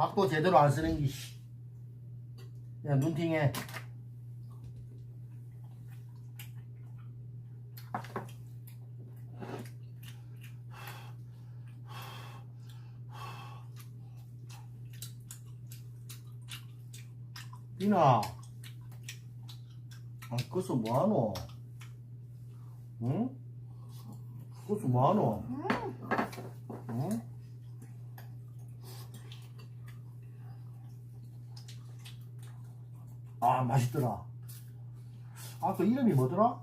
밥도 제대로 안 쓰는 게, 씨. 야, 눈팅해. 이나, 아, 그것은 뭐하노? 응? 그것은 뭐하노? 응? 아, 맛있더라. 아, 그 이름이 뭐더라?